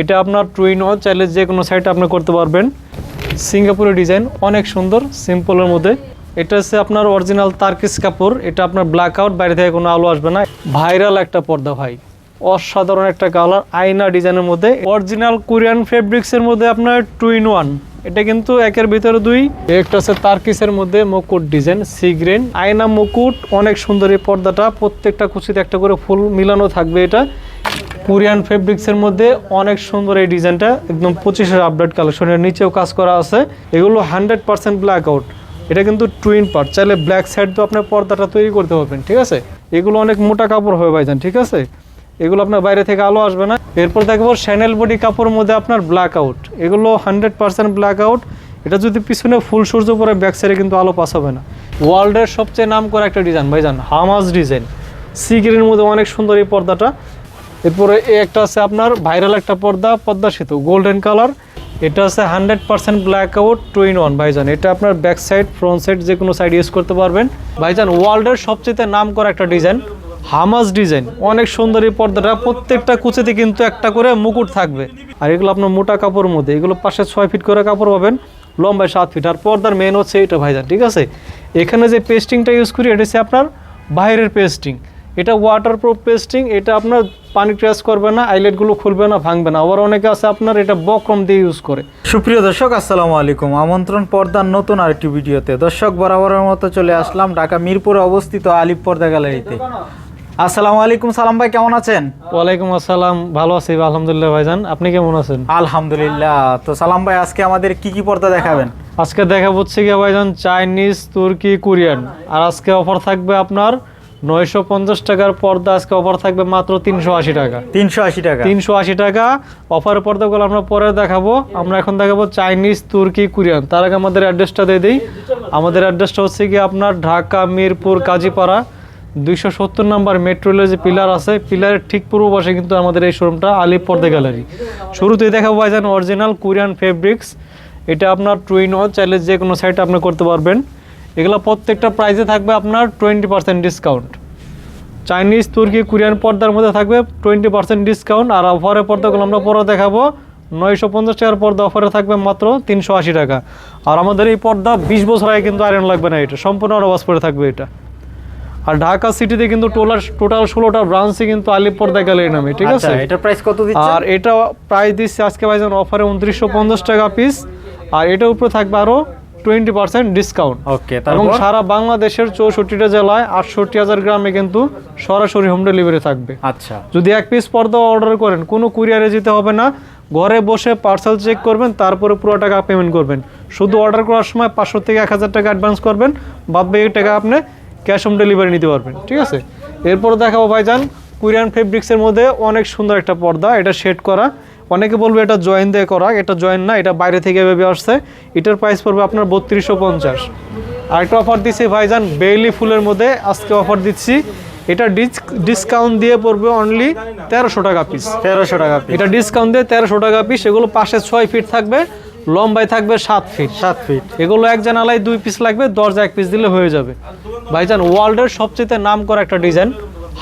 এটা আপনার টুইন ও চাইলে যে কোনো সাইডে আপনি করতে পারবেন। সিঙ্গাপুরের ডিজাইন অনেক সুন্দর সিম্পলের মধ্যে। এটা হচ্ছে আপনার অরিজিনাল তার্কিস কাপড়, এটা আপনার ব্ল্যাক আউট বাইরে থেকে কোনো আলো আসবে না। ভাইরাল একটা পর্দা ভাই, অসাধারণ একটা কালার আয়না ডিজাইনের মধ্যে। অরিজিনাল কোরিয়ান ফেব্রিক্সের মধ্যে আপনার টু ইন ওয়ান। এটা কিন্তু একের ভিতরে দুই। একটা আছে তার্কিসের মধ্যে মুকুট ডিজাইন সি গ্রিন আয়না, মুকুট, অনেক সুন্দর এই পর্দাটা। প্রত্যেকটা কুচিতে একটা করে ফুল মিলানো থাকবে এটা। কোরিয়ান ফেব্রিক্সের মধ্যে অনেক সুন্দর এই ডিজাইনটা, একদম পঁচিশের আপডেট কালেকশনের নিচেও কাজ করা আছে। এগুলো হান্ড্রেড পার্সেন্ট ব্ল্যাক আউট এটা কিন্তু টুইন পার্ট চাইলে ব্ল্যাক সাইড তো আপনার পর্দাটা তৈরি করতে পারবেন, ঠিক আছে? এগুলো অনেক মোটা কাপড় হয়ে ভাইজান, ঠিক আছে? এগুলো আপনার বাইরে থেকে আলো আসবে না। এরপর দেখব শ্যানেল বডি কাপড়ের মধ্যে আপনার ব্ল্যাক আউট এগুলো হান্ড্রেড পার্সেন্ট ব্ল্যাক আউট এটা যদি পিছনে ফুল সূর্য পরে ব্যাক সাইডে কিন্তু আলো পাস হবে না। ওয়ার্ল্ডের সবচেয়ে নাম করা একটা ডিজাইন ভাইজান হামাজ ডিজাইন সি গ্রিনের মধ্যে অনেক সুন্দর এই পর্দাটা। এরপরে একটা আছে আপনার ভাইরাল একটা পর্দা, পদ্মা সেতু গোল্ডেন কালার এটা আছে hundred percent black out two in one ভাইজান। এটা আপনার ব্যাক সাইড ফ্রন্ট সাইড যে কোনো সাইড ইউজ করতে পারবেন। ভাইজান, ওয়ার্ল্ডের সবচেয়ে নাম করা একটা ডিজাইন হামাজ ডিজাইন অনেক সুন্দর এই পর্দাটা, প্রত্যেকটা কুচিতে কিন্তু একটা করে মুকুট থাকবে। আর এগুলো আপনার মোটা কাপড়ের মধ্যে, এগুলো পাশে ছয় ফিট করে কাপড় পাবেন, লম্বায় সাত ফিট আর পর্দার মেন হচ্ছে এটা ভাইজান, ঠিক আছে? এখানে যে পেস্টিংটা ইউজ করি, এটা হচ্ছে আপনার বাইরের পেস্টিং এটা ওয়াটারপ্রুফ পেস্টিং এটা আপনার পানি ট্রেস করবে না আইলেটগুলো খুলবে না ভাঙবে না। আবার অনেকে আছে আপনার এটা বক্রম দিয়ে ইউজ করে। সুপ্রিয় দর্শক আসসালামু আলাইকুম। আমন্ত্রণ পর্দার নতুন আরেকটি ভিডিওতে। দর্শক বরাবরের মতো চলে আসলাম ঢাকা মিরপুরে অবস্থিত আলিপ পর্দা গ্যালারিতে। আসসালামু আলাইকুম সালাম ভাই কেমন আছেন? ওয়ালাইকুম আসসালাম ভালো আছি আলহামদুলিল্লাহ ভাইজান আপনি কেমন আছেন? আলহামদুলিল্লাহ। তো সালাম ভাই আজকে আমাদের কি কি পর্দা দেখাবেন? আজকে দেখা হচ্ছে গিয়ে ভাইজান চাইনিজ তুর্কি কোরিয়ান আর আজকে অফার থাকবে আপনার নয়শো পঞ্চাশ টাকার পর্দা আজকে অফার থাকবে মাত্র তিনশো আশি টাকা। তিনশো আশি টাকা। তিনশো আশি টাকা। অফার পর্দাগুলো আমরা পরে দেখাবো। আমরা এখন দেখাবো চাইনিজ তুর্কি কোরিয়ান তার আগে আমাদের অ্যাড্রেসটা দিয়ে দিই। আমাদের অ্যাড্রেসটা হচ্ছে কি আপনার ঢাকা মিরপুর কাজীপাড়া। দুইশো সত্তর নাম্বার মেট্রো রেলের যে পিলার আছে পিলারের ঠিক পূর্ব পাশে কিন্তু আমাদের এই শোরুমটা আলিপ পর্দা গ্যালারি শুরুতেই দেখাবো ভাইজান অরিজিনাল কোরিয়ান ফেব্রিক্স এটা আপনার টুইন ও চাইলে যে কোনো সাইটে আপনি করতে পারবেন। এগুলো প্রত্যেকটা প্রাইসে থাকবে আপনার টোয়েন্টি পার্সেন্ট ডিসকাউন্ট চাইনিজ তুর্কি কোরিয়ান পর্দার মধ্যে থাকবে টোয়েন্টি পার্সেন্ট ডিসকাউন্ট আর অফারের পর্দাগুলো আমরা পরে দেখাবো। নয়শো পঞ্চাশ টাকার পর্দা অফারে থাকবে মাত্র তিনশো আশি টাকা। আর আমাদের এই পর্দা বিশ বছর আগে কিন্তু আয়রন লাগবে না এটা সম্পূর্ণ আরবাস পরে থাকবে এটা। আর ঢাকা সিটিতে কিন্তু টোটাল টোটাল ষোলোটা ব্রাঞ্চে কিন্তু আলিপ পর্দা গ্যালারি নামে ঠিক আচ্ছা আছে? এটার প্রাইস কত দিচ্ছে? আর এটা প্রাইস দিচ্ছে আজকে ভাইজান অফারে উনত্রিশশো পঞ্চাশ টাকা পিস আর এটার উপরে থাকবে আরও টোয়েন্টি পার্সেন্ট ডিসকাউন্ট ওকে এবং সারা বাংলাদেশের চৌষট্টিটা জেলায় আটষট্টি হাজার গ্রামে কিন্তু সরাসরি হোম ডেলিভারি থাকবে। আচ্ছা। যদি এক পিস পর্দা অর্ডার করেন কোনো কুরিয়ারে যেতে হবে না। ঘরে বসে পার্সেল চেক করবেন তারপরে পুরো টাকা পেমেন্ট করবেন। শুধু অর্ডার করার সময় পাঁচশো থেকে এক হাজার টাকা অ্যাডভান্স করবেন বাদ বাকি টাকা আপনি ক্যাশ হোম ডেলিভারি নিতে পারবেন ঠিক আছে? এরপর দেখাবো ভাইজান কোরিয়ান ফেব্রিক্সের মধ্যে অনেক সুন্দর একটা পর্দা এটা শেড করা। অনেকে বলবে এটা জয়েন দিয়ে করা এটা জয়েন না এটা বাইরে থেকে ভেবে আসছে। এটার প্রাইস পড়বে আপনার বত্রিশশো পঞ্চাশ। আরেকটা অফার দিচ্ছি ভাইজান বেইলি ফুলের মধ্যে আজকে অফার দিচ্ছি। এটা ডিসকাউন্ট দিয়ে পড়বে অনলি তেরোশো টাকা পিস তেরোশো টাকা। এটা ডিসকাউন্ট দিয়ে তেরোশো টাকা পিস এগুলো পাশে ছয় ফিট থাকবে লম্বায় থাকবে সাত ফিট সাত ফিট এগুলো এক জানালায় দুই পিস লাগবে দরজা এক পিস দিলে হয়ে যাবে। ভাইজান ওয়ার্ল্ডের সবচেয়ে নাম করা একটা ডিজাইন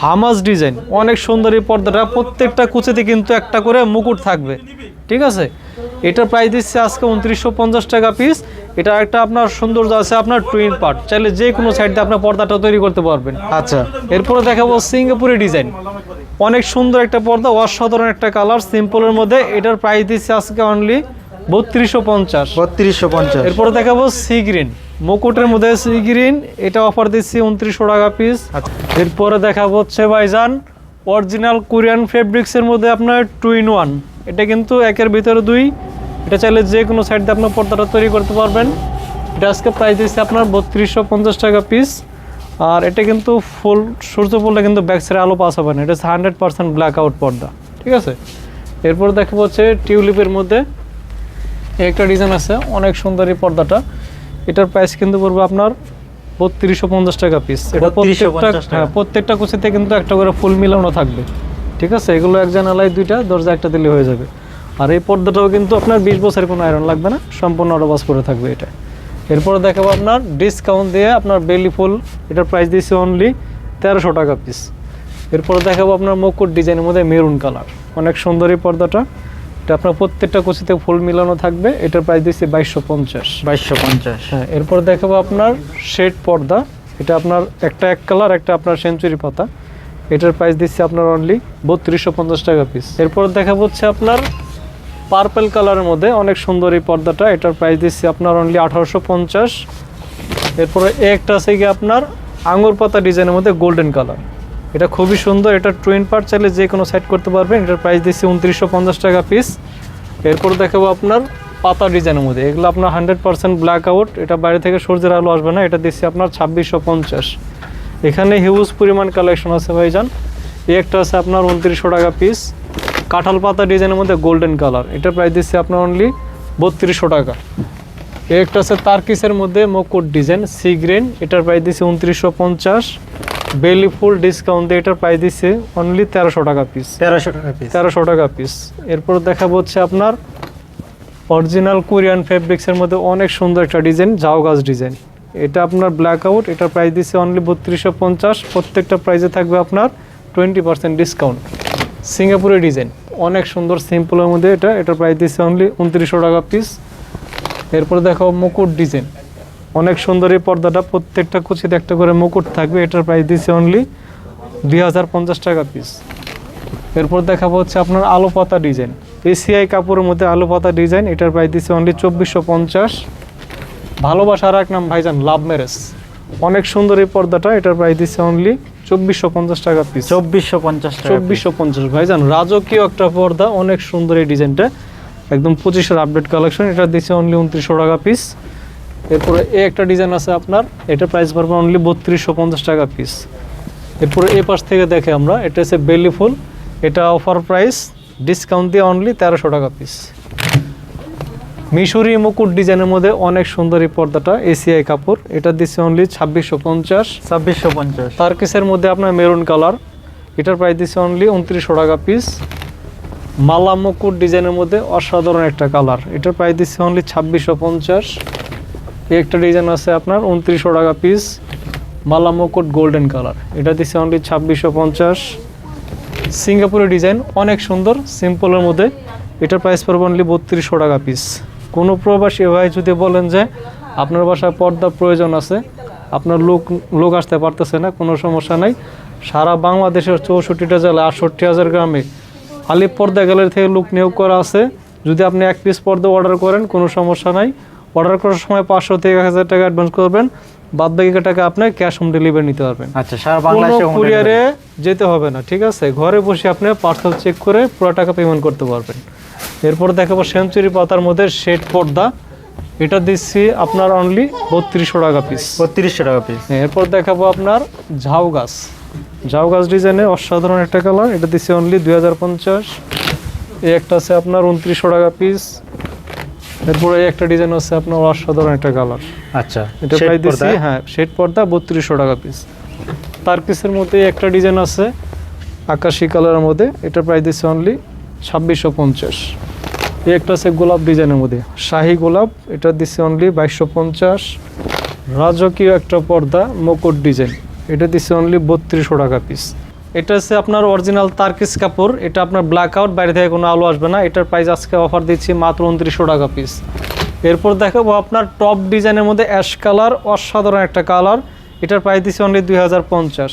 হামাজ ডিজাইন। অনেক সুন্দর এই পর্দাটা প্রত্যেকটা কুচিতে কিন্তু একটা করে মুকুট থাকবে। ঠিক আছে? এটার প্রাইস দিচ্ছে আজকে উনত্রিশশো পঞ্চাশ টাকা পিস এটা একটা আপনার সৌন্দর্য আছে আপনার টুইন পার্ট চাইলে যে কোনো সাইড দিয়ে আপনার পর্দাটা তৈরি করতে পারবেন। আচ্ছা। এরপরে দেখাবো সিঙ্গাপুরি ডিজাইন। অনেক সুন্দর একটা পর্দা অসাধারণ একটা কালার সিম্পলের মধ্যে। এটার প্রাইস দিচ্ছে আজকে অনলি বত্রিশশো পঞ্চাশ। বত্রিশশো পঞ্চাশ। এরপরে দেখাবো সি গ্রিন মুকুটের মধ্যে সি গ্রিন এটা অফার দিচ্ছি উনত্রিশশো টাকা পিস। এরপরে দেখাবো হচ্ছে ভাইজান অরিজিনাল কোরিয়ান ফেব্রিক্সের মধ্যে আপনার টু ইন ওয়ান এটা কিন্তু একের ভিতরে দুই। এটা চাইলে যে কোনো সাইড দিয়ে আপনার পর্দাটা তৈরি করতে পারবেন। এটা আজকে প্রাইস দিচ্ছে আপনার বত্রিশশো পঞ্চাশ টাকা পিস আর এটা কিন্তু ফুল, সূর্য পড়লে কিন্তু ব্যাক সাইডে আলো পাস হবে না। এটা হান্ড্রেড পার্সেন্ট ব্ল্যাক আউট পর্দা। ঠিক আছে? এরপর দেখাবো হচ্ছে টিউলিপের মধ্যে। একটা ডিজাইন আছে, অনেক সুন্দর পর্দাটা। এটার প্রাইস কিন্তু পড়বে আপনার বত্রিশশো পঞ্চাশ টাকা পিস এটা প্রত্যেকটা হ্যাঁ প্রত্যেকটা কুচিতে কিন্তু একটা করে ফুল মিলানো থাকবে। ঠিক আছে? এগুলো এক জানালায় দুইটা দরজা একটা দিলে হয়ে যাবে। আর এই পর্দাটাও কিন্তু আপনার বিশ বছরের কোনো আয়রন লাগবে না সম্পূর্ণ অটোবাস পরে থাকবে এটা। এরপরে দেখাবো আপনার ডিসকাউন্ট দিয়ে আপনার বেলি ফুল এটার প্রাইস দিয়েছে অনলি তেরোশো টাকা পিস এরপরে দেখাবো আপনার মুকুট ডিজাইনের মধ্যে মেরুন কালার অনেক সুন্দর এই পর্দাটা। এটা আপনার প্রত্যেকটা কুচিতে ফুল মিলানো থাকবে এটার প্রাইস দিচ্ছি বাইশশো পঞ্চাশ। বাইশশো পঞ্চাশ। হ্যাঁ এরপর দেখাবো আপনার শেড পর্দা এটা আপনার একটা এক কালার একটা আপনার সেঞ্চুরি পাতা। এটার প্রাইস দিচ্ছি আপনার অনলি বত্রিশশো পঞ্চাশ টাকা পিস এরপর দেখাবো হচ্ছে আপনার পার্পেল কালারের মধ্যে অনেক সুন্দর এই পর্দাটা এটার প্রাইস দিচ্ছি আপনার অনলি আঠারোশো পঞ্চাশ। এরপরে এ একটা আছে কি আপনার আঙুর পাতা ডিজাইনের মধ্যে গোল্ডেন কালার এটা খুবই সুন্দর, এটা টুইন পার্ট চাইলে যে কোনো সাইড করতে পারবেন। এটার প্রাইস দিচ্ছি উনত্রিশশো পঞ্চাশ টাকা পিস এরপর দেখাবো আপনার পাতা ডিজাইনের মধ্যে। এগুলো আপনার হান্ড্রেড পার্সেন্ট ব্ল্যাক আউট এটা বাইরে থেকে সূর্যের আলো আসবে না, এটা দিচ্ছি আপনার ছাব্বিশশো পঞ্চাশ। এখানে হিউজ পরিমাণ কালেকশন আছে ভাইজান। এই একটা আছে আপনার উনত্রিশশো টাকা পিস কাঁঠাল পাতা ডিজাইনের মধ্যে গোল্ডেন কালার এটা প্রাইস দিচ্ছি আপনার অনলি বত্রিশশো টাকা। একটা আছে তারকিসের মধ্যে মকুট ডিজাইন সি গ্রিন এটার প্রাইস দিচ্ছে উনত্রিশশো পঞ্চাশ। বেলি ফুল ডিসকাউন্ট দিয়ে এটার প্রাইস দিচ্ছে অনলি তেরোশো টাকা পিস তেরোশো টাকা পিস তেরোশো টাকা পিস এরপর দেখা হচ্ছে আপনার অরিজিনাল কোরিয়ান ফেব্রিক্সের মধ্যে অনেক সুন্দর একটা ডিজাইন জাও গাছ ডিজাইন এটা আপনার ব্ল্যাক আউট এটার প্রাইস দিচ্ছে অনলি বত্রিশশো পঞ্চাশ। প্রত্যেকটা প্রাইসে থাকবে আপনার টোয়েন্টি পার্সেন্ট ডিসকাউন্ট সিঙ্গাপুরের ডিজাইন অনেক সুন্দর সিম্পলের মধ্যে এটা এটার প্রাইস দিচ্ছে অনলি উনত্রিশশো টাকা পিস এরপর দেখো মুকুট ডিজাইন অনেক সুন্দর এই পর্দাটা প্রত্যেকটা কুচিতে একটা করে মুকুট থাকবে। এটার প্রাইস দিচ্ছে অনলি দুই হাজার পঞ্চাশ টাকা পিস এরপর দেখাবো হচ্ছে আপনার আলো পাতা ডিজাইন এসিআই কাপড়ের মধ্যে আলো পাতা ডিজাইন এটার প্রাইস দিচ্ছে অনলি চব্বিশশো পঞ্চাশ। ভালোবাসার এক নাম ভাইজান লাভ ম্যারেজ অনেক সুন্দর এই পর্দাটা এটার প্রাইস দিচ্ছে অনলি চব্বিশশো পঞ্চাশ টাকা পিস চব্বিশশো পঞ্চাশ চব্বিশশো পঞ্চাশ। ভাইজান রাজকীয় একটা পর্দা অনেক সুন্দর এই ডিজাইনটা একদম পঁচিশের আপডেট কালেকশন এটা দিচ্ছে অনলি উনত্রিশশো টাকা পিস এরপরে এ একটা ডিজাইন আছে আপনার এটা প্রাইস পড়বে অনলি বত্রিশশো পঞ্চাশ টাকা পিস এরপরে এ পাশ থেকে দেখে আমরা এটা হচ্ছে বেলি ফুল এটা অফার প্রাইস ডিসকাউন্ট দিয়ে অনলি তেরোশো টাকা পিস মিশরি মুকুট ডিজাইনের মধ্যে অনেক সুন্দর এই পর্দাটা এসিআই কাপড় এটা দিচ্ছে অনলি ছাব্বিশশো পঞ্চাশ। ছাব্বিশশো পঞ্চাশ। তারকেসের মধ্যে আপনার মেরুন কালার এটার প্রাইস দিচ্ছে অনলি উনত্রিশশো টাকা পিস মালা মুকুট ডিজাইনের মধ্যে অসাধারণ একটা কালার এটার প্রাইস দিচ্ছে অনলি ছাব্বিশশো পঞ্চাশ। একটা ডিজাইন আছে আপনার উনত্রিশশো টাকা পিস মালা মুকুট গোল্ডেন কালার এটা দিচ্ছে অনলি ছাব্বিশশো পঞ্চাশ। সিঙ্গাপুরের ডিজাইন অনেক সুন্দর সিম্পলের মধ্যে। এটার প্রাইস পড়বে অনলি বত্রিশশো টাকা পিস কোনো প্রবাসী ভাই যদি বলেন যে আপনার বাসায় পর্দা প্রয়োজন আছে, আপনার লোক লোক আসতে পারতেছে না, কোনো সমস্যা নাই। সারা বাংলাদেশের চৌষট্টিটা জেলা আটষট্টি হাজার গ্রামে আলিপ পর্দা গ্যালারি থেকে লোক নিয়োগ করা আছে। যদি আপনি এক পিস পর্দা অর্ডার করেন, কোনো সমস্যা নাই। অর্ডার করার সময় পাঁচশো থেকে এক হাজার টাকা অ্যাডভান্স করবেন। বাদ বাকি টাকা আপনি ক্যাশ হোম ডেলিভারি নিতে পারবেন। আচ্ছা সারা বাংলাদেশে কুরিয়ারে যেতে হবে না ঠিক আছে? ঘরে বসে আপনি পার্সেল চেক করে পুরো টাকা পেমেন্ট করতে পারবেন। এরপর দেখাবো সেঞ্চুরি পাতার মধ্যে শেড পর্দা। এটা দিচ্ছি আপনার অনলি বত্রিশশো টাকা পিস। বত্রিশশো টাকা পিস এরপর দেখাবো আপনার ঝাউ গাছ। ঝাউ গাছ ডিজাইনে অসাধারণ একটা কালার এটা দিচ্ছি অনলি দুই হাজার পঞ্চাশ। এই একটা আছে আপনার উনত্রিশশো টাকা পিস এরপরে একটা ডিজাইন আছে আপনার অসাধারণ একটা কালার আচ্ছা এটা প্রায় দিচ্ছি হ্যাঁ শেড পর্দা বত্রিশশো টাকা পিস তার পিসের মধ্যে একটা ডিজাইন আছে আকাশি কালারের মধ্যে। এটা প্রায় দিচ্ছে অনলি ছাব্বিশশো পঞ্চাশ। এই একটা আছে গোলাপ ডিজাইনের মধ্যে। শাহি গোলাপ এটা দিচ্ছে অনলি বাইশশো পঞ্চাশ। রাজকীয় একটা পর্দা মুকুট ডিজাইন এটা দিচ্ছে অনলি বত্রিশশো টাকা পিস এটা হচ্ছে আপনার অরিজিনাল তার্কিস কাপড়। এটা আপনার ব্ল্যাক আউট বাইরে থেকে কোনো আলো আসবে না। এটার প্রাইস আজকে অফার দিচ্ছি মাত্র উনত্রিশশো টাকা পিস এরপর দেখাবো আপনার টপ ডিজাইনের মধ্যে অ্যাশ কালার অসাধারণ একটা কালার এটার প্রাইস দিচ্ছি অনলি দুই হাজার পঞ্চাশ।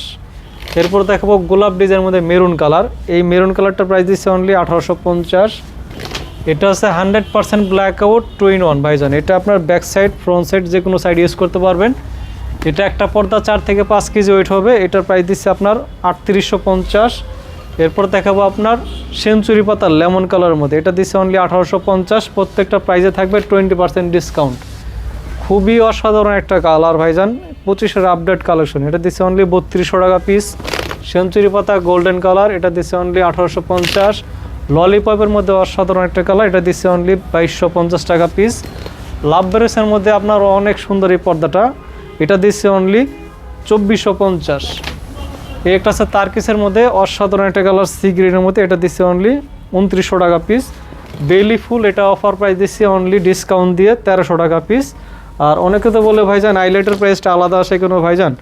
এরপর দেখাবো গোলাপ ডিজাইনের মধ্যে মেরুন কালার এই মেরুন কালারটার প্রাইস দিচ্ছে অনলি আঠারোশো পঞ্চাশ। এটা হচ্ছে hundred percent black out two in one ভাইজান। এটা আপনার ব্যাক সাইড ফ্রন্ট সাইড যে কোনো সাইড ইউজ করতে পারবেন। এটা একটা পর্দা, চার থেকে পাঁচ কেজি ওয়েট হবে। এটার প্রাইস দিচ্ছে আপনার আটত্রিশশো পঞ্চাশ। এরপর দেখাবো আপনার সেঞ্চুরি পাতা লেমন কালারের মধ্যে। এটা দিচ্ছে অনলি আঠারোশো পঞ্চাশ। প্রত্যেকটা প্রাইসে থাকবে টোয়েন্টি পার্সেন্ট ডিসকাউন্ট খুবই অসাধারণ একটা কালার ভাইজান, পঁচিশের আপডেট কালেকশন এটা দিচ্ছে অনলি বত্রিশশো টাকা পিস সেঞ্চুরি পাতা গোল্ডেন কালার এটা দিচ্ছে অনলি আঠারোশো পঞ্চাশ। ললিপপের মধ্যে অসাধারণ একটা কালার এটা দিচ্ছে অনলি বাইশশো পঞ্চাশ টাকা পিস লাভ বেরেসের মধ্যে আপনার অনেক সুন্দর এই পর্দাটা। এটা দিচ্ছে অনলি চব্বিশশো পঞ্চাশ। এই একটা আছে তারকিসের মধ্যে, অসাধারণ একটা কালার সি গ্রিনের মধ্যে, এটা দিচ্ছে অনলি উনত্রিশশো টাকা পিস বেলি ফুল এটা অফার প্রাইস দিচ্ছি অনলি ডিসকাউন্ট দিয়ে তেরোশো টাকা পিস আর অনেকে তো বলে, ভাইজান আইলাইটের প্রাইসটা আলাদা আসে কেন ভাইজান?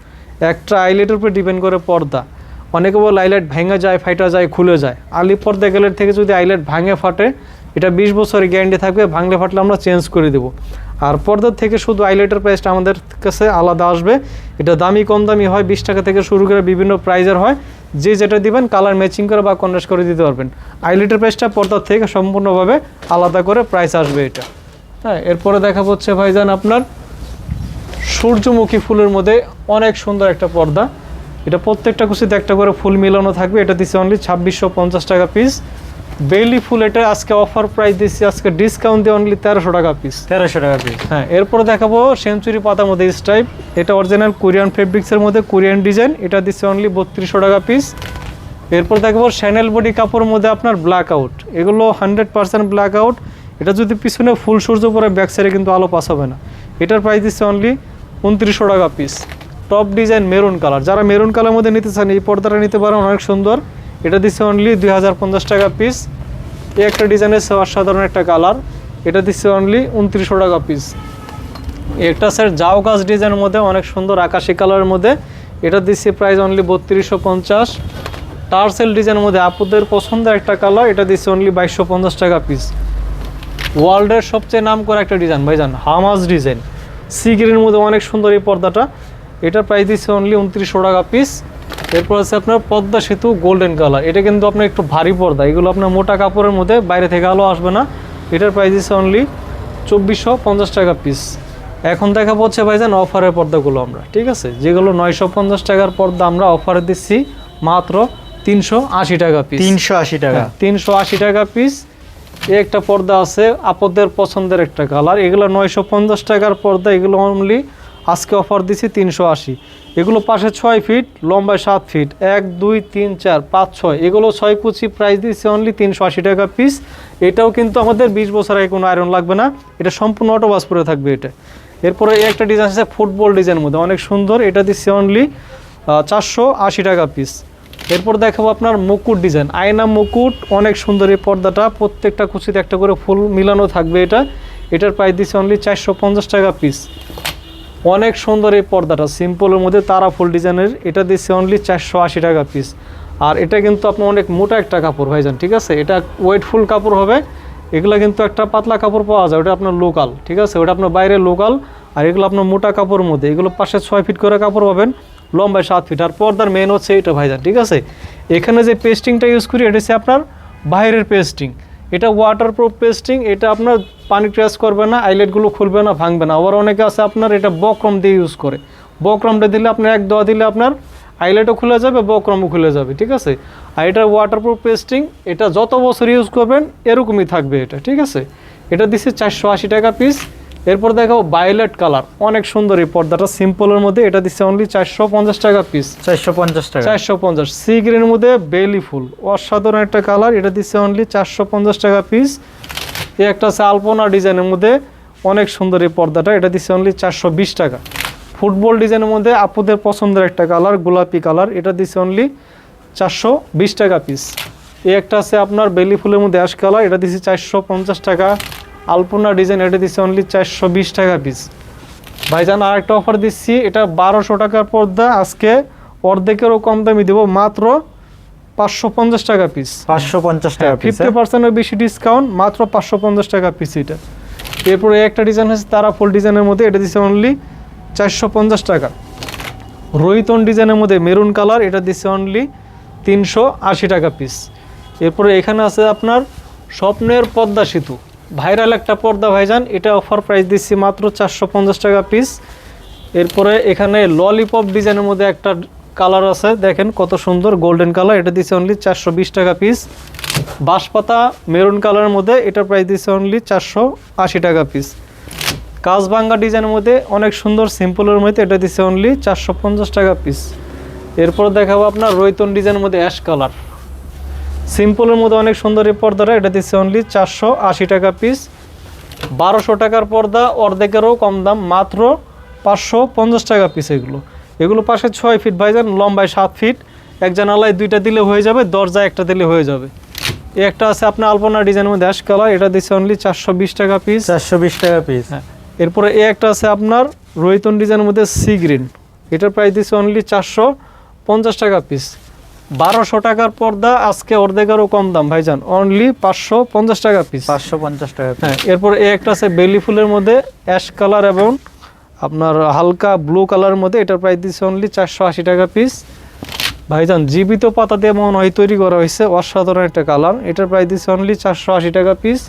একটা আইলাইটের উপরে ডিপেন্ড করে পর্দা। অনেকে বলে আইলাইট ভেঙে যায়, ফাইটা যায়, খুলে যায়। আলি পর্দা গেলের থেকে যদি আইলাইট ভাঙে ফাটে, এটা বিশ বছরের গ্যারান্টি থাকবে, ভাঙলে ফাটলে আমরা চেঞ্জ করে দেবো। আর পর্দার থেকে শুধু আইলাইটার প্রাইসটা আমাদের কাছে আলাদা আসবে। এটা দামি, কম দামি হয়, বিশ টাকা থেকে শুরু করে বিভিন্ন প্রাইজের হয়। যে যেটা দিবেন কালার ম্যাচিং করে বা কন্ডাস করে দিতে পারবেন। আইলাইটার প্রাইসটা পর্দার থেকে সম্পূর্ণভাবে আলাদা করে প্রাইস আসবে এটা। হ্যাঁ এরপরে দেখা হচ্ছে ভাইজান আপনার সূর্যমুখী ফুলের মধ্যে অনেক সুন্দর একটা পর্দা। এটা প্রত্যেকটা কুচিতে একটা করে ফুল মিলানো থাকবে। এটা দিচ্ছে অনলি ছাব্বিশশো পঞ্চাশ টাকা পিস বেলি ফুল এটা আজকে অফার প্রাইস দিচ্ছি আজকে ডিসকাউন্ট দিয়ে অনলি তেরোশো টাকা পিস তেরোশো টাকা পিস হ্যাঁ এরপরে দেখাবো সেঞ্চুরি পাতার মধ্যে স্টাইপ এটা অরিজিনাল কোরিয়ান ফেব্রিক্সের মধ্যে কোরিয়ান ডিজাইন এটা দিচ্ছে অনলি বত্রিশশো টাকা পিস এরপর দেখাবো শ্যানেল বডি কাপড়ের মধ্যে আপনার ব্ল্যাক আউট এগুলো হান্ড্রেড পার্সেন্ট ব্ল্যাক আউট এটা যদি পিছনে ফুল সূর্য পরে ব্যাক সাইডে কিন্তু আলো পাস হবে না। এটার প্রাইস দিচ্ছে অনলি উনত্রিশশো টাকা piece top design maroon colour যারা মেরুন কালার মধ্যে নিতে চান এই পর্দাটা নিতে পারেন অনেক সুন্দর। এটা দিচ্ছে অনলি দুই হাজার পঞ্চাশ টাকা পিস এই একটা ডিজাইনের অসাধারণ একটা কালার এটা দিচ্ছে অনলি উনত্রিশশো টাকা পিস একটা স্যার জাও গাছ ডিজাইনের মধ্যে, অনেক সুন্দর আকাশি কালারের মধ্যে। এটা দিচ্ছে প্রাইস অনলি বত্রিশশো পঞ্চাশ। টার্সেল ডিজাইনের মধ্যে আপুদের পছন্দের একটা কালার এটা দিচ্ছে অনলি বাইশশো পঞ্চাশ টাকা পিস ওয়ার্ল্ডের সবচেয়ে নাম করা একটা ডিজাইন ভাইজান হামাজ ডিজাইন সি গ্রিনের মধ্যে অনেক সুন্দর এই পর্দাটা। এটার প্রাইস দিচ্ছে অনলি উনত্রিশশো টাকা পিস এরপর আছে আপনার পদ্মা সেতু গোল্ডেন কালার এটা কিন্তু আপনার একটু ভারী পর্দা। এগুলো আপনার মোটা কাপড়ের মধ্যে বাইরে থেকে আলো আসবে না। এটার প্রাইস দিচ্ছে অনলি চব্বিশশো পঞ্চাশ টাকা পিস এখন দেখা হচ্ছে ভাইজান অফারের পর্দাগুলো আমরা ঠিক আছে? যেগুলো নয়শো পঞ্চাশ টাকার পর্দা আমরা অফারে দিচ্ছি মাত্র তিনশো আশি টাকা পিস তিনশো আশি টাকা। তিনশো আশি টাকা পিস এই একটা পর্দা আছে আপদের পছন্দের একটা কালার এগুলো নয়শো পঞ্চাশ টাকার পর্দা এগুলো অনলি আজকে অফার দিছি তিনশো আশি। এগুলো পাশে ছয় ফিট, লম্বায় সাত ফিট। এক, দুই, তিন, চার, পাঁচ, ছয়। এগুলো ছয় কুচি প্রাইস দিচ্ছে অনলি তিনশো আশি টাকা পিস এটাও কিন্তু আমাদের বিশ বছর আগে কোনো আয়রন লাগবে না। এটা সম্পূর্ণ অটোবাস পরে থাকবে এটা। এরপরে একটা ডিজাইন আছে ফুটবল ডিজাইনের মধ্যে। অনেক সুন্দর। এটা দিচ্ছে অনলি চারশো আশি টাকা পিস এরপর দেখাবো আপনার মুকুট ডিজাইন আয়না মুকুট, অনেক সুন্দর এই পর্দাটা। প্রত্যেকটা কুচিতে একটা করে ফুল মিলানো থাকবে এটা। এটার প্রাইস দিচ্ছে অনলি চারশো পঞ্চাশ টাকা পিস অনেক সুন্দর এই পর্দাটা, সিম্পলের মধ্যে তারা ফুল ডিজাইনের। এটা দিচ্ছে অনলি চারশো আশি টাকা পিস আর এটা কিন্তু আপনার অনেক মোটা একটা কাপড়, ভাইজান, ঠিক আছে? এটা ওয়েটফুল কাপড় হবে। এগুলো কিন্তু একটা পাতলা কাপড় পাওয়া যায়, ওটা আপনার লোকাল ঠিক আছে? ওটা আপনার বাইরে লোকাল আর এগুলো আপনার মোটা কাপড়ের মধ্যে। এগুলো পাশে ছয় ফিট করে কাপড় পাবেন, লম্বায় সাত ফিট আর পর্দার মেন হচ্ছে এটা ভাইজান, ঠিক আছে? এখানে যে পেস্টিংটা ইউজ করি, এটা হচ্ছে আপনার বাইরের পেস্টিং এটা ওয়াটারপ্রুফ পেস্টিং এটা আপনার পানি ট্রেস করবে না আইলেটগুলো খুলবে না, ভাঙবে না। আবার অনেকে আছে আপনার এটা বক্রম দিয়ে ইউজ করে। বক্রমটা দিলে আপনার এক দোয়া দিলে আপনার আইলেটও খুলে যাবে, বক্রমও খুলে যাবে, ঠিক আছে? আর এটা ওয়াটারপ্রুফ পেস্টিং এটা যত বছর ইউজ করবেন, এরকমই থাকবে এটা, ঠিক আছে? এটা দিচ্ছে চারশো আশি টাকা পিস এরপর দেখাবো বায়োলেট কালার অনেক সুন্দর এই পর্দাটা। সিম্পলের মধ্যে এটা দিচ্ছে অনলি চারশো পঞ্চাশ টাকা পিস চারশো পঞ্চাশ টাকা। চারশো পঞ্চাশ। সি গ্রিনের মধ্যে বেলি ফুল অসাধারণ একটা কালার এটা দিচ্ছে অনলি চারশো পঞ্চাশ টাকা পিস এই একটা আছে আলপনা ডিজাইনের মধ্যে। অনেক সুন্দর এই পর্দাটা। এটা দিচ্ছে অনলি চারশো বিশ টাকা। ফুটবল ডিজাইনের মধ্যে আপুদের পছন্দের একটা কালার গোলাপি কালার এটা দিচ্ছে অনলি চারশো বিশ টাকা পিস এই একটা আছে আপনার বেলি ফুলের মধ্যে অ্যাশ কালার এটা দিচ্ছে চারশো পঞ্চাশ টাকা। আলপনা ডিজাইন এটা দিচ্ছে অনলি চারশো বিশ টাকা পিস ভাইজান আর একটা অফার দিচ্ছি এটা বারোশো টাকার পর্দা আজকে অর্ধেকেরও কম দামি দেবো মাত্র পাঁচশো পঞ্চাশ টাকা পিস পাঁচশো পঞ্চাশ টাকা পিস ফিফটি পার্সেন্টের বেশি ডিসকাউন্ট মাত্র পাঁচশো পঞ্চাশ টাকা পিস এটা। এরপরে একটা ডিজাইন হচ্ছে তারা ফুল ডিজাইনের মধ্যে এটা দিচ্ছে অনলি চারশো পঞ্চাশ টাকা। রোহিতন ডিজাইনের মধ্যে মেরুন কালার এটা দিচ্ছে অনলি তিনশো আশি টাকা পিস এরপরে এখানে আছে আপনার স্বপ্নের পদ্মা সেতু। ভাইরাল একটা পর্দা, ভাইজান। এটা অফার প্রাইস দিচ্ছি মাত্র চারশো পঞ্চাশ টাকা পিস এরপরে এখানে ললিপপ ডিজাইনের মধ্যে একটা কালার আছে। দেখেন কত সুন্দর গোল্ডেন কালার এটা দিচ্ছে অনলি চারশো বিশ টাকা পিস বাঁশপাতা মেরুন কালারের মধ্যে এটা প্রাইস দিচ্ছে অনলি চারশো আশি টাকা পিস কাজবাঙ্গা ডিজাইনের মধ্যে অনেক সুন্দর সিম্পলের মধ্যে এটা দিচ্ছে অনলি চারশো পঞ্চাশ টাকা পিস এরপর দেখাবো আপনার রৈতন ডিজাইনের মধ্যে অ্যাশ কালার সিম্পলের মধ্যে অনেক সুন্দর এই পর্দাটা এটা দিচ্ছে অনলি চারশো আশি টাকা পিস বারোশো টাকার পর্দা অর্ধেকেরও কম দাম মাত্র পাঁচশো পঞ্চাশ টাকা পিস এগুলো। এগুলো পাশে ছয় ফিট ভাইজান লম্বায় সাত ফিট এক জানালায় দুইটা দিলে হয়ে যাবে দরজায় একটা দিলে হয়ে যাবে। একটা আছে আপনার আলপনা ডিজাইনের মধ্যে অ্যাশ কালার এটা দিচ্ছে অনলি চারশো বিশ টাকা পিস চারশো বিশ টাকা পিস হ্যাঁ এরপরে এ একটা আছে আপনার রোহিতন ডিজাইনের মধ্যে সি গ্রিন এটার প্রাইস দিচ্ছে অনলি চারশো পঞ্চাশ টাকা পিস বারোশো টাকার পর্দা আজকে অর্ধেক অর্ধেকেরও কম দাম। ভাইজান অনলি পাঁচশো পঞ্চাশ টাকা পিস পাঁচশো পঞ্চাশ টাকা হ্যাঁ এরপর এই একটা আছে বেলি ফুলের মধ্যে অ্যাশ কালার এবং আপনার হালকা ব্লু কালারের মধ্যে এটার প্রাইস দিচ্ছে অনলি চারশো আশি টাকা পিস ভাইজান জীবিত পাতা দিয়ে মনে হয় তৈরি করা হয়েছে অসাধারণ একটা কালার এটার প্রাইস দিচ্ছে অনলি চারশো আশি টাকা পিস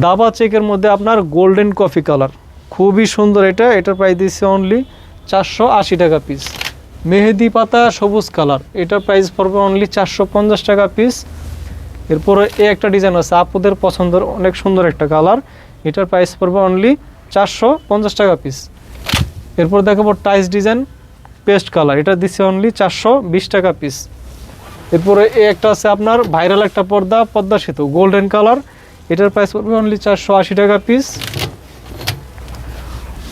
দাবা চেকের মধ্যে আপনার গোল্ডেন কফি কালার খুবই সুন্দর এটা এটার প্রাইস দিচ্ছে অনলি চারশো আশি টাকা পিস মেহেদি পাতা, সবুজ কালার। এটার প্রাইস পড়বে অনলি চারশো পঞ্চাশ টাকা পিস এরপরে এ একটা ডিজাইন আছে, আপুদের পছন্দের অনেক সুন্দর একটা কালার। এটার প্রাইস পড়বে অনলি চারশো পঞ্চাশ টাকা পিস এরপর দেখাবো টাইস ডিজাইন পেস্ট কালার এটা দিচ্ছে অনলি চারশো বিশ টাকা পিস এরপরে এ একটা আছে আপনার ভাইরাল একটা পর্দা, পদ্মা সেতু গোল্ডেন কালার এটার প্রাইস পড়বে অনলি চারশো আশি টাকা পিস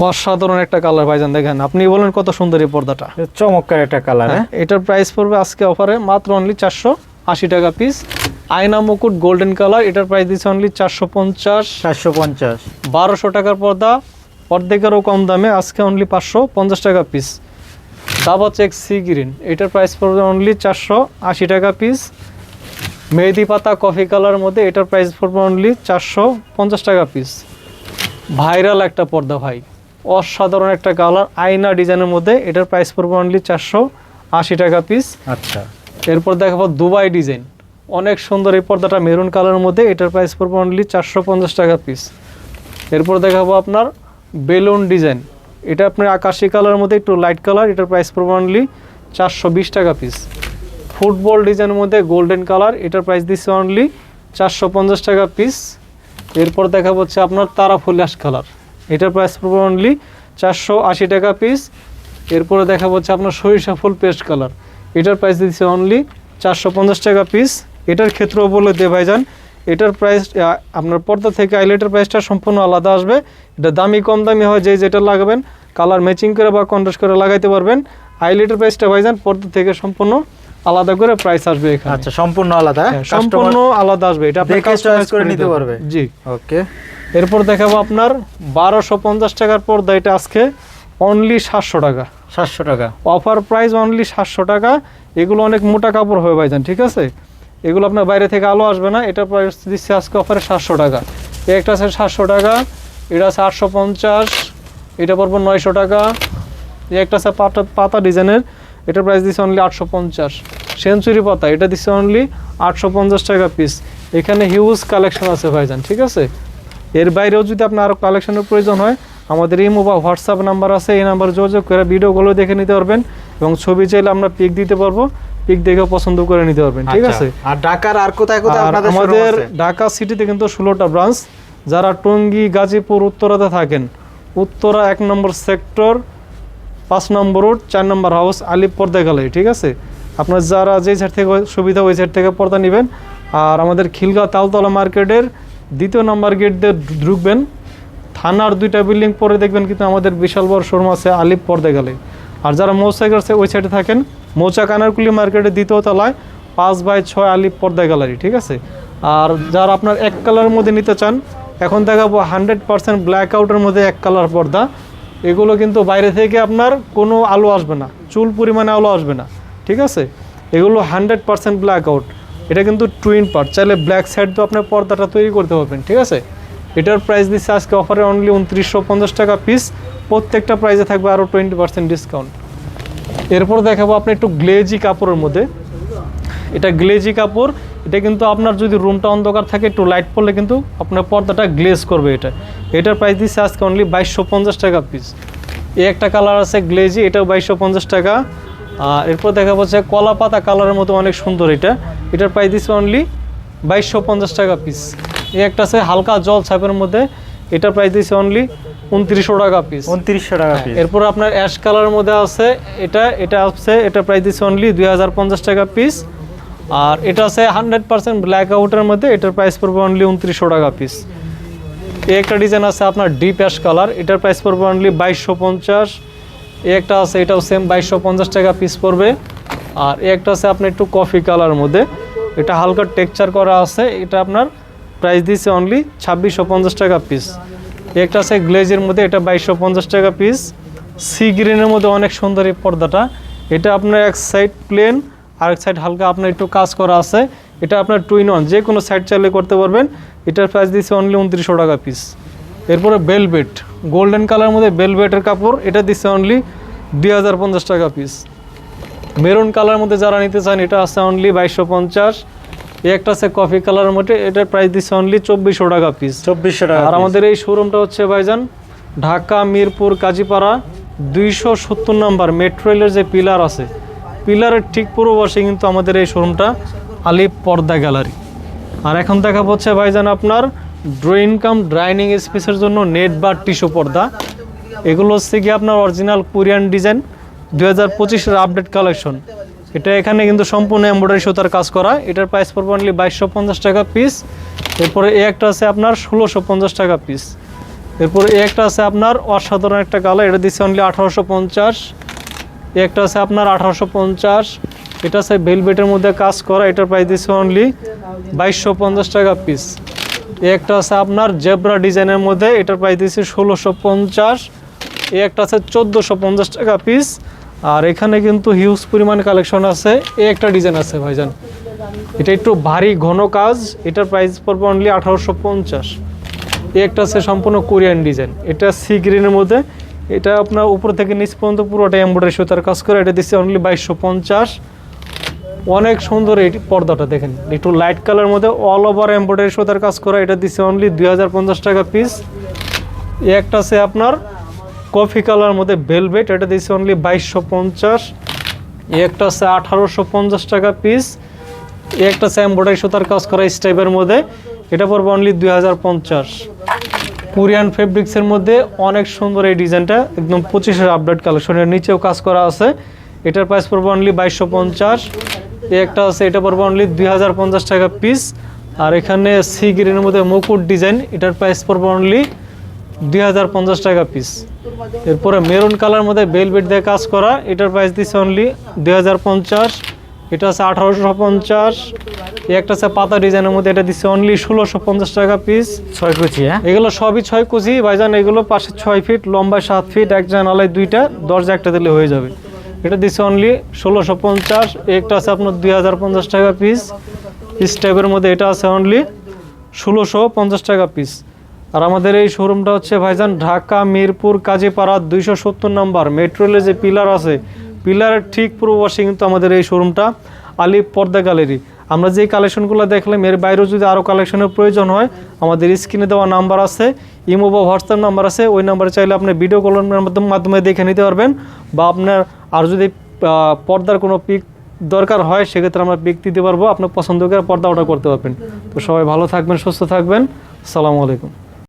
অসাধারণ একটা কালার ভাইজান দেখেন। আপনি বলেন কত সুন্দর এই পর্দাটা। চমৎকার একটা কালার হ্যাঁ? হ্যাঁ, এটার প্রাইস পড়বে আজকে অফারে মাত্র অনলি চারশো আশি টাকা পিস আয়না মুকুট গোল্ডেন কালার এটার প্রাইস দিচ্ছে অনলি চারশো পঞ্চাশ। চারশো পঞ্চাশ। বারোশো টাকার পর্দা অর্ধেকেরও কম দামে আজকে অনলি পাঁচশো পঞ্চাশ টাকা পিস দাবা চেক সি গ্রিন এটার প্রাইস পড়বে অনলি চারশো আশি টাকা পিস মেহেদি পাতা কফি কালারের মধ্যে এটার প্রাইস পড়বে অনলি চারশো পঞ্চাশ টাকা পিস ভাইরাল একটা পর্দা ভাই। অসাধারণ একটা কালার আয়না ডিজাইনের মধ্যে। এটার প্রাইস পড়বে অনলি চারশো আশি টাকা পিস আচ্ছা। এরপর দেখাবো দুবাই ডিজাইন। অনেক সুন্দর এই পর্দাটা মেরুন কালারের মধ্যে এটার প্রাইস পড়বে অনলি চারশো পঞ্চাশ টাকা পিস এরপর দেখাবো আপনার বেলুন ডিজাইন। এটা আপনার আকাশি কালারের মধ্যে একটু লাইট কালার এটার প্রাইস পড়বে অনলি চারশো বিশ টাকা পিস ফুটবল ডিজাইনের মধ্যে গোল্ডেন কালার এটার প্রাইস দিচ্ছে অনলি চারশো পঞ্চাশ টাকা পিস এরপর দেখাবো হচ্ছে আপনার তারা ফুল অ্যাশ কালার এটার প্রাইস পড়বে অনলি চারশো আশি টাকা পিস এরপরে দেখা হচ্ছে আপনার সরিষা ফুল পেস্ট কালার এটার প্রাইস দিচ্ছে অনলি চারশো পঞ্চাশ টাকা পিস এটার ক্ষেত্রেও বলে দে ভাইজান এটার প্রাইস আপনার পর্দা থেকে আইলেটের প্রাইসটা সম্পূর্ণ আলাদা আসবে। এটা দামি কম দামি হয় যে যেটা লাগাবেন কালার ম্যাচিং করে বা কন্ট্রাস্ট করে লাগাইতে পারবেন। আইলেটের প্রাইসটা ভাইজান পর্দা থেকে সম্পূর্ণ আলাদা করে প্রাইস আসবে এখানে। আচ্ছা সম্পূর্ণ আলাদা হ্যাঁ, সম্পূর্ণ আলাদা আসবে। এটা আপনি choice করে নিতে পারবে। জি। ওকে এরপর দেখাবো আপনার বারোশো পঞ্চাশ টাকার পর্দা। এটা আজকে অনলি সাতশো টাকা। সাতশো টাকা। অফার প্রাইস অনলি সাতশো টাকা। এগুলো অনেক মোটা কাপড় হয়ে ভাইজান ঠিক আছে? এগুলো আপনার বাইরে থেকে আলো আসবে না। এটা প্রাইস দিচ্ছে আজকে অফারে সাতশো টাকা। একটা আছে সাতশো টাকা এটা আছে আটশো পঞ্চাশ এটা পড়ব নয়শো টাকা। এই একটা আছে পাতা পাতা ডিজাইনের। এটার প্রাইস দিচ্ছে অনলি আটশো পঞ্চাশ। সেঞ্চুরি পাতা এটা দিচ্ছে অনলি আটশো পঞ্চাশ টাকা পিস এখানে হিউজ কালেকশন আছে ভাইজান ঠিক আছে? এর বাইরেও যদি আপনার আরও কালেকশনের প্রয়োজন হয় আমাদের ইমো বা হোয়াটসঅ্যাপ নাম্বার আছে এই নাম্বারে যোগাযোগ করে ভিডিওগুলো দেখে নিতে পারবেন এবং ছবি চাইলে আমরা পিক দিতে পারব। পিক দেখে পছন্দ করে নিতে পারবেন ঠিক আচ্ছা। আছে? আর ঢাকার আর কোথায় কোথায় আমাদের ঢাকা সিটিতে কিন্তু ষোলোটা ব্রাঞ্চ যারা টঙ্গী গাজীপুর উত্তরাতে থাকেন। উত্তরা এক নম্বর সেক্টর পাঁচ নম্বর রোড চার নম্বর হাউস আলিপ পর্দা ঠিক আছে? আপনার যারা যে সাইড থেকে সুবিধা ওই সাইড থেকে পর্দা নেবেন। আর আমাদের খিলগা তালতলা মার্কেটের দ্বিতীয় নম্বর গেট দিয়ে ঢুকবেন। থানার দুইটা বিল্ডিং পরে দেখবেন কিন্তু আমাদের বিশাল বড় শোরুম আছে আলিপ পর্দা গ্যালারি আর যারা মৌচাকের আছে, ওই সাইডে থাকেন। মৌচা কানারকুলি মার্কেটের দ্বিতীয় তলায় পাঁচ বাই ছয় আলিপ পর্দা গ্যালারি, ঠিক আছে? আর যারা আপনার এক কালারের মধ্যে নিতে চান, এখন দেখাবো হান্ড্রেড পার্সেন্ট ব্ল্যাক আউটের মধ্যে এক কালার পর্দা। এগুলো কিন্তু বাইরে থেকে আপনার কোনো আলো আসবে না, চুল পরিমাণে আলো আসবে না, ঠিক আছে? এগুলো হান্ড্রেড পার্সেন্ট ব্ল্যাক আউট এটা কিন্তু টুইন পার্ট চাইলে ব্ল্যাক সাইড তো আপনার পর্দাটা তৈরি করতে পারবেন, ঠিক আছে? এটার প্রাইস দিচ্ছে আজকে অফারে অনলি উনত্রিশশো পঞ্চাশ টাকা পিস প্রত্যেকটা প্রাইসে থাকবে আরও টোয়েন্টি পার্সেন্ট ডিসকাউন্ট এরপর দেখাবো আপনি একটু গ্লেজি কাপড়ের মধ্যে। এটা গ্লেজি কাপড়, এটা কিন্তু আপনার যদি রুমটা অন্ধকার থাকে, একটু লাইট পড়লে কিন্তু আপনার পর্দাটা গ্লেজ করবে এটা। এটার প্রাইস দিচ্ছে আজকে অনলি বাইশশো পঞ্চাশ টাকা পিস এই একটা কালার আছে গ্লেজি এটাও বাইশশো পঞ্চাশ টাকা। এরপর দেখা যাচ্ছে কলা পাতা কালারের মতো অনেক সুন্দর এটা। এটার প্রাইস দিচ্ছে অনলি বাইশশো পঞ্চাশ টাকা পিস এই একটা আছে হালকা জল ছাপের মধ্যে এটার প্রাইস দিচ্ছে অনলি উনত্রিশশো টাকা পিস উনত্রিশশো টাকা পিস এরপর আপনার অ্যাশ কালারের মধ্যে আছে এটা এটা আছে এটা প্রাইস দিচ্ছে অনলি দুই হাজার পঞ্চাশ টাকা পিস আর এটা আছে হান্ড্রেড পার্সেন্ট ব্ল্যাক আউটের মধ্যে এটার প্রাইস পড়বে অনলি উনত্রিশশো টাকা পিস এই একটা ডিজাইন আছে আপনার ডিপ অ্যাশ কালার এটার প্রাইস পড়বে অনলি বাইশশো পঞ্চাশ। এই একটা আছে, এটাও সেম বাইশশো পঞ্চাশ টাকা পিস পড়বে। আর এই একটা আছে আপনার একটু কফি কালারের মধ্যে। এটা হালকা টেক্সচার করা আছে, এটা আপনার প্রাইস দিচ্ছে অনলি ছাব্বিশশো পঞ্চাশ টাকা পিস একটা আছে গ্লেজের মধ্যে, এটা বাইশশো পঞ্চাশ টাকা পিস সি গ্রিনের মধ্যে অনেক সুন্দর এই পর্দাটা। এটা আপনার এক সাইড প্লেন আর এক সাইড হালকা আপনার একটু কাজ করা আছে। এটা আপনার টুইন ওয়ান যে কোনো সাইড চাইলে করতে পারবেন। এটার প্রাইস দিচ্ছে অনলি উনত্রিশশো টাকা পিস এরপরে বেলভেট গোল্ডেন কালার মধ্যে বেলভেটের কাপড় এটা দিচ্ছে অনলি দুই হাজার পঞ্চাশ টাকা পিস মেরুন কালার মধ্যে যারা নিতে চান এটা আছে অনলি বাইশশো পঞ্চাশ। একটা আছে কফি কালারের মধ্যে এটার প্রাইস দিচ্ছে অনলি চব্বিশশো টাকা পিস চব্বিশশো টাকা আর আমাদের এই শোরুমটা হচ্ছে ভাইজান ঢাকা মিরপুর কাজীপাড়া দুইশো সত্তর নম্বর মেট্রো রেলের যে পিলার আছে পিলারের ঠিক পূর্ব পাশে কিন্তু আমাদের এই শোরুমটা আলিপ পর্দা গ্যালারি আর এখন দেখা হচ্ছে ভাইজান আপনার ড্রয়িং কাম ড্রাইনিং স্পেসের জন্য নেট বা টিস্যু পর্দা। এগুলো হচ্ছে কি আপনার অরিজিনাল কোরিয়ান ডিজাইন দু হাজার পঁচিশের আপডেট কালেকশন এটা এখানে কিন্তু সম্পূর্ণ এমব্রয়ডারি সুতার কাজ করা। এটার প্রাইস পড়বে অনলি বাইশশো পঞ্চাশ টাকা পিস এরপরে এ একটা আছে আপনার ষোলোশো পঞ্চাশ টাকা পিস এরপরে এ একটা আছে আপনার অসাধারণ একটা কালার এটা দিচ্ছে অনলি আঠারোশো পঞ্চাশ। এই একটা আছে আপনার আঠারোশো পঞ্চাশ। এটা আছে ভেলভেটের মধ্যে কাজ করা, এটার প্রাইস দিচ্ছে অনলি বাইশশো পঞ্চাশ টাকা পিস একটা আছে আপনার জেব্রা ডিজাইনের মধ্যে, এটার প্রাইস দিচ্ছে ষোলোশো পঞ্চাশ। একটা আছে চোদ্দোশো পঞ্চাশ টাকা পিস আর এখানে কিন্তু হিউজ পরিমাণ কালেকশন আছে। এই একটা ডিজাইন আছে ভাইজান। এটা একটু ভারী, ঘন কাজ। এটার প্রাইস পড়বে অনলি আঠারোশো পঞ্চাশ। এই একটা আছে সম্পূর্ণ কোরিয়ান ডিজাইন এটা সি গ্রিনের মধ্যে। এটা আপনার উপর থেকে নিচ পর্যন্ত পুরোটা এমব্রয়ডারি সুতার কাজ করে, এটা দিচ্ছে অনলি বাইশশো পঞ্চাশ। অনেক সুন্দর এই পর্দাটা, দেখেন। একটু লাইট কালার মধ্যে অল ওভার এমব্রয়ডারি সুতার কাজ করা, এটা দিচ্ছে অনলি দুই হাজার পঞ্চাশ টাকা পিস একটা আছে আপনার কফি কালার মধ্যে ভেলভেট এটা দিচ্ছে অনলি বাইশশো পঞ্চাশ। একটা আছে আঠারোশো পঞ্চাশ টাকা পিস একটা আছে এমব্রয়ডারি সুতার কাজ করা স্টাইপের মধ্যে, এটা পড়বে অনলি দুই হাজার পঞ্চাশ। কোরিয়ান ফেব্রিক্সের মধ্যে অনেক সুন্দর এই ডিজাইনটা একদম পঁচিশের আপডেট কালেকশনের নিচেও কাজ করা আছে। এটার প্রাইস পড়বে অনলি বাইশশো পঞ্চাশ। এই একটা আছে এটা পড়বে অনলি দুই হাজার পঞ্চাশ টাকা পিস আর এখানে সি গ্রিনের মধ্যে মুকুট ডিজাইন এটার প্রাইস পড়বে অনলি দুই হাজার পঞ্চাশ টাকা পিস এরপরে মেরুন কালার মধ্যে বেলবেট দিয়ে কাজ করা এটার প্রাইস দিচ্ছে অনলি দুই হাজার পঞ্চাশ। এটা আছে আঠারোশো পঞ্চাশ। একটা আছে পাতা ডিজাইনের মধ্যে এটা দিচ্ছে অনলি ষোলোশো পঞ্চাশ টাকা পিস ছয় কুচি হ্যাঁ? এগুলো সবই ছয় কুচি। ভাইজান এগুলো পাশে ছয় ফিট লম্বায় সাত ফিট এক জানালায় দুইটা দরজা একটা দিলে হয়ে যাবে। এটা দিচ্ছে অনলি ষোলোশো পঞ্চাশ, একটা আছে আপনার দুই হাজার পঞ্চাশ টাকা পিস পিস টাইপের মধ্যে এটা আছে অনলি ষোলোশো পঞ্চাশ টাকা পিস আর আমাদের এই শোরুমটা হচ্ছে ভাইজান ঢাকা, মিরপুর, কাজীপাড়া, দুইশো সত্তর নম্বর। মেট্রো রেলের যে পিলার আছে পিলারের ঠিক পূর্ব পাশে কিন্তু আমাদের এই শোরুমটা আলি পর্দা গ্যালারি আমরা যে কালেকশনগুলো দেখলাম, এর বাইরেও যদি আরও কালেকশনের প্রয়োজন হয়, আমাদের স্ক্রিনে দেওয়া নাম্বার আছে, ইমো বা হোয়াটসঅ্যাপ নাম্বার আছে, ওই নাম্বারে চাইলে আপনি ভিডিও কলের মাধ্যমে দেখে নিতে পারবেন, বা আপনার আর যদি পর্দার কোনো পিক দরকার হয়, সেক্ষেত্রে আমরা পিক দিতে পারব। আপনার পছন্দ করে পর্দা অর্ডার করতে পারবেন। তো সবাই ভালো থাকবেন, সুস্থ থাকবেন। আসসালামু আলাইকুম।